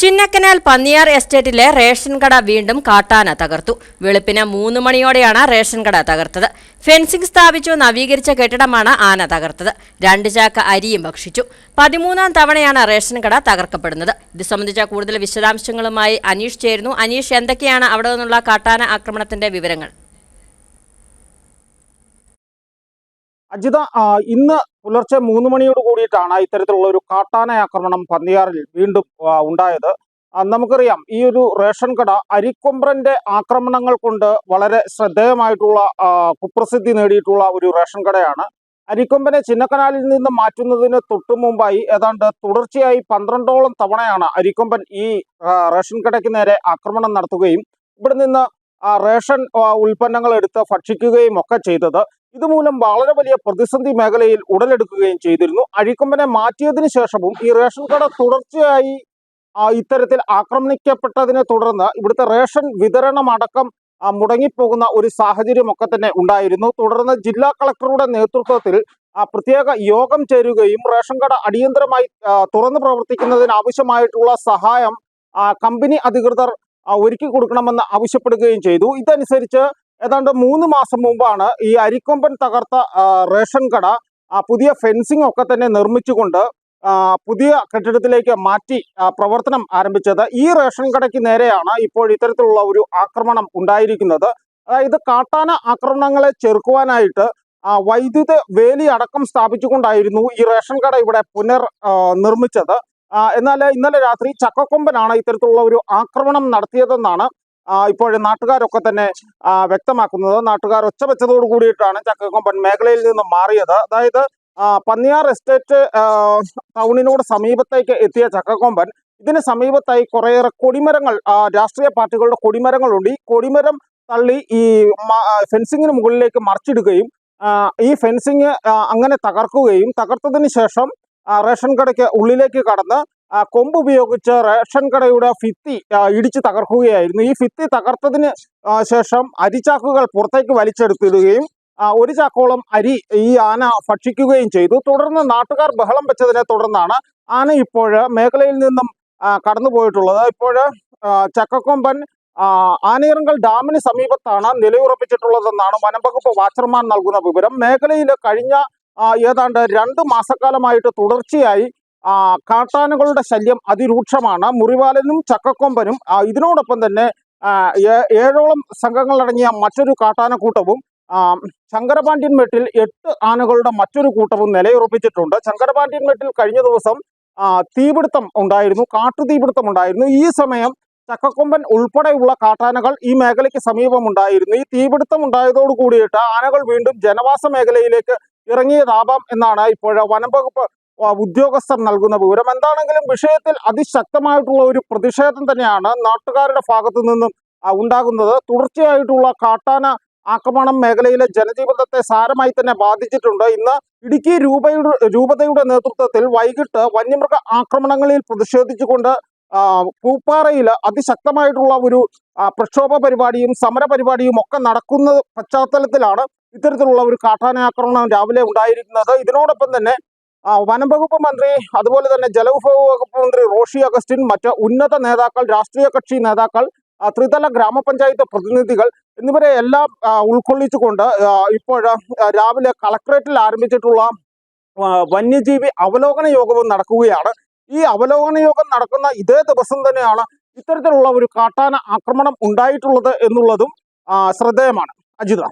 ചിന്നക്കനാൽ പന്നിയാർ എസ്റ്റേറ്റിലെ റേഷൻ കട വീണ്ടും കാട്ടാന തകർത്തു. വെളുപ്പിന് മൂന്ന് മണിയോടെയാണ് റേഷൻ കട തകർത്തത്. ഫെൻസിംഗ് സ്ഥാപിച്ചു നവീകരിച്ച കെട്ടിടമാണ് ആന തകർത്തത്. രണ്ട് ചാക്ക അരിയും ഭക്ഷിച്ചു. പതിമൂന്നാം തവണയാണ് റേഷൻ കട തകർക്കപ്പെടുന്നത്. ഇത് സംബന്ധിച്ച കൂടുതൽ വിശദാംശങ്ങളുമായി അനീഷ് ചേരുന്നു. അനീഷ് എന്തൊക്കെയാണ് അവിടെ നിന്നുള്ള കാട്ടാന ആക്രമണത്തിന്റെ വിവരങ്ങൾ? അജിത ഇന്ന് പുലർച്ചെ മൂന്ന് മണിയോട് കൂടിയിട്ടാണ് ഇത്തരത്തിലുള്ള ഒരു കാട്ടാന ആക്രമണം പന്നിയാറിൽ വീണ്ടും ഉണ്ടായത്. നമുക്കറിയാം ഈ ഒരു റേഷൻ കട അരിക്കൊമ്പ്രന്റെ ആക്രമണങ്ങൾ കൊണ്ട് വളരെ ശ്രദ്ധേയമായിട്ടുള്ള കുപ്രസിദ്ധി നേടിയിട്ടുള്ള ഒരു റേഷൻ കടയാണ്. അരിക്കൊമ്പനെ ചിന്നക്കനാലിൽ നിന്ന് മാറ്റുന്നതിന് തൊട്ടു മുമ്പായി ഏതാണ്ട് തുടർച്ചയായി പന്ത്രണ്ടോളം തവണയാണ് അരിക്കൊമ്പൻ ഈ റേഷൻ കടയ്ക്ക് നേരെ ആക്രമണം നടത്തുകയും ഇവിടെ നിന്ന് ആ, റേഷൻ ഉൽപ്പന്നങ്ങൾ എടുത്ത് ഭക്ഷിക്കുകയും ഒക്കെ ചെയ്തത്. ഇതുമൂലം വളരെ വലിയ പ്രതിസന്ധി മേഖലയിൽ ഉടലെടുക്കുകയും ചെയ്തിരുന്നു. അഴിക്കൊമ്പനെ മാറ്റിയതിനു ശേഷവും ഈ റേഷൻ കട തുടർച്ചയായി ഇത്തരത്തിൽ ആക്രമിക്കപ്പെട്ടതിനെ തുടർന്ന് ഇവിടുത്തെ റേഷൻ വിതരണം അടക്കം ആ, മുടങ്ങിപ്പോകുന്ന ഒരു സാഹചര്യമൊക്കെ തന്നെ ഉണ്ടായിരുന്നു. തുടർന്ന് ജില്ലാ കളക്ടറുടെ നേതൃത്വത്തിൽ പ്രത്യേക യോഗം ചേരുകയും റേഷൻ കട അടിയന്തരമായി തുറന്നു പ്രവർത്തിക്കുന്നതിന് ആവശ്യമായിട്ടുള്ള സഹായം കമ്പനി അധികൃതർ ഒരുക്കി കൊടുക്കണമെന്ന് ആവശ്യപ്പെടുകയും ചെയ്തു. ഇതനുസരിച്ച് ഏതാണ്ട് മൂന്ന് മാസം മുമ്പാണ് ഈ അരിക്കൊമ്പൻ തകർത്ത റേഷൻ കട പുതിയ ഫെൻസിംഗ് ഒക്കെ തന്നെ നിർമ്മിച്ചുകൊണ്ട് പുതിയ കെട്ടിടത്തിലേക്ക് മാറ്റി പ്രവർത്തനം ആരംഭിച്ചത്. ഈ റേഷൻ കടയ്ക്ക് നേരെയാണ് ഇപ്പോൾ ഇത്തരത്തിലുള്ള ഒരു ആക്രമണം ഉണ്ടായിരിക്കുന്നത്. അതായത് കാട്ടാന ആക്രമണങ്ങളെ ചെറുക്കുവാനായിട്ട് വൈദ്യുത വേലി അടക്കം സ്ഥാപിച്ചുകൊണ്ടായിരുന്നു ഈ റേഷൻ കട ഇവിടെ പുനർ നിർമ്മിച്ചത്. എന്നാൽ ഇന്നലെ രാത്രി ചക്കക്കൊമ്പനാണ് ഇത്തരത്തിലുള്ള ഒരു ആക്രമണം നടത്തിയതെന്നാണ് ഇപ്പോൾ നാട്ടുകാരൊക്കെ തന്നെ വ്യക്തമാക്കുന്നത്. നാട്ടുകാർ ഒച്ച വെച്ചതോട് കൂടിയിട്ടാണ് ചക്കക്കൊമ്പൻ മേഖലയിൽ നിന്ന് മാറിയത്. അതായത് പന്നിയാർ എസ്റ്റേറ്റ് ടൗണിനോട് സമീപത്തേക്ക് എത്തിയ ചക്കക്കൊമ്പൻ ഇതിന് സമീപത്തായി കുറേയേറെ കൊടിമരങ്ങൾ രാഷ്ട്രീയ പാർട്ടികളുടെ കൊടിമരങ്ങളുണ്ട്. ഈ കൊടിമരം തള്ളി ഈ ഫെൻസിങ്ങിന് മുകളിലേക്ക് മറിച്ചിടുകയും ഈ ഫെൻസിങ് അങ്ങനെ തകർക്കുകയും തകർത്തതിന് ശേഷം റേഷൻ കടയ്ക്ക് ഉള്ളിലേക്ക് കടന്ന് കൊമ്പ് ഉപയോഗിച്ച് റേഷൻ കടയുടെ ഫിത്തി ഇടിച്ച് തകർക്കുകയായിരുന്നു. ഈ ഫിത്തി തകർത്തതിന് ശേഷം അരിച്ചാക്കുകൾ പുറത്തേക്ക് വലിച്ചെടുത്തിടുകയും ഒരു ചാക്കോളം അരി ഈ ആന ഭക്ഷിക്കുകയും ചെയ്തു. തുടർന്ന് നാട്ടുകാർ ബഹളം വെച്ചതിനെ തുടർന്നാണ് ആന ഇപ്പോൾ മേഖലയിൽ നിന്നും കടന്നു കടന്നുപോയിട്ടുള്ളത്. ഇപ്പോൾ ചക്കക്കൊമ്പൻ ആനയിറങ്കൽ ഡാമിന് സമീപത്താണ് നിലയുറപ്പിച്ചിട്ടുള്ളതെന്നാണ് വനംവകുപ്പ് വാച്ചർമാൻ നൽകുന്ന വിവരം. മേഖലയിൽ കഴിഞ്ഞ ഏതാണ്ട് രണ്ട് മാസക്കാലമായിട്ട് തുടർച്ചയായി കാട്ടാനകളുടെ ശല്യം അതിരൂക്ഷമാണ്. മുറിവാലനും ചക്കക്കൊമ്പനും ഇതിനോടൊപ്പം തന്നെ ഏഴോളം സംഘങ്ങളടങ്ങിയ മറ്റൊരു കാട്ടാനക്കൂട്ടവും ആ, ശങ്കരപാണ്ഡ്യൻ മേട്ടിൽ എട്ട് ആനകളുടെ മറ്റൊരു കൂട്ടവും നിലയുറപ്പിച്ചിട്ടുണ്ട്. ശങ്കരപാണ്ഡ്യൻ മേട്ടിൽ കഴിഞ്ഞ ദിവസം തീപിടുത്തം ഉണ്ടായിരുന്നു കാട്ടു തീപിടുത്തം ഉണ്ടായിരുന്നു. ഈ സമയം ചക്കക്കൊമ്പൻ ഉൾപ്പെടെയുള്ള കാട്ടാനകൾ ഈ മേഖലയ്ക്ക് സമീപം ഉണ്ടായിരുന്നു ഈ തീപിടുത്തം ഉണ്ടായതോടു കൂടിയിട്ട് ആനകൾ വീണ്ടും ജനവാസ മേഖലയിലേക്ക് ഇറങ്ങിയതാവാം എന്നാണ് ഇപ്പോൾ വനം വകുപ്പ് ഉദ്യോഗസ്ഥർ നൽകുന്ന വിവരം എന്താണെങ്കിലും വിഷയത്തിൽ അതിശക്തമായിട്ടുള്ള ഒരു പ്രതിഷേധം തന്നെയാണ് നാട്ടുകാരുടെ ഭാഗത്തു നിന്നും ഉണ്ടാകുന്നത്. തുടർച്ചയായിട്ടുള്ള കാട്ടാന ആക്രമണം മേഖലയിലെ ജനജീവിതത്തെ സാരമായി തന്നെ ബാധിച്ചിട്ടുണ്ട്. ഇന്ന് ഇടുക്കി രൂപയുടെ രൂപതയുടെ നേതൃത്വത്തിൽ വൈകിട്ട് വന്യമൃഗ ആക്രമണങ്ങളിൽ പ്രതിഷേധിച്ചുകൊണ്ട് പൂപ്പാറയിൽ അതിശക്തമായിട്ടുള്ള ഒരു പ്രക്ഷോഭ പരിപാടിയും സമര പരിപാടിയും ഒക്കെ നടക്കുന്ന പശ്ചാത്തലത്തിലാണ് ഇത്തരത്തിലുള്ള ഒരു കാട്ടാന ആക്രമണം രാവിലെ ഉണ്ടായിരിക്കുന്നത് ഇതിനോടൊപ്പം തന്നെ വനംവകുപ്പ് വനം വകുപ്പ് മന്ത്രി അതുപോലെ തന്നെ ജലവിഭവ വകുപ്പ് മന്ത്രി റോഷി അഗസ്റ്റിൻ മറ്റ് ഉന്നത നേതാക്കൾ രാഷ്ട്രീയ കക്ഷി നേതാക്കൾ ത്രിതല ഗ്രാമപഞ്ചായത്ത് പ്രതിനിധികൾ എന്നിവരെ എല്ലാം ഉൾക്കൊള്ളിച്ചുകൊണ്ട് ഇപ്പോൾ രാവിലെ കളക്ട്രേറ്റിൽ ആരംഭിച്ചിട്ടുള്ള വന്യജീവി അവലോകന യോഗവും നടക്കുകയാണ്. ഈ അവലോകന യോഗം നടക്കുന്ന ഇതേ ദിവസം തന്നെയാണ് ഇത്തരത്തിലുള്ള ഒരു കാട്ടാന ആക്രമണം ഉണ്ടായിട്ടുള്ളത് എന്നുള്ളതും ശ്രദ്ധേയമാണ് ശ്രദ്ധേയമാണ്. അജിത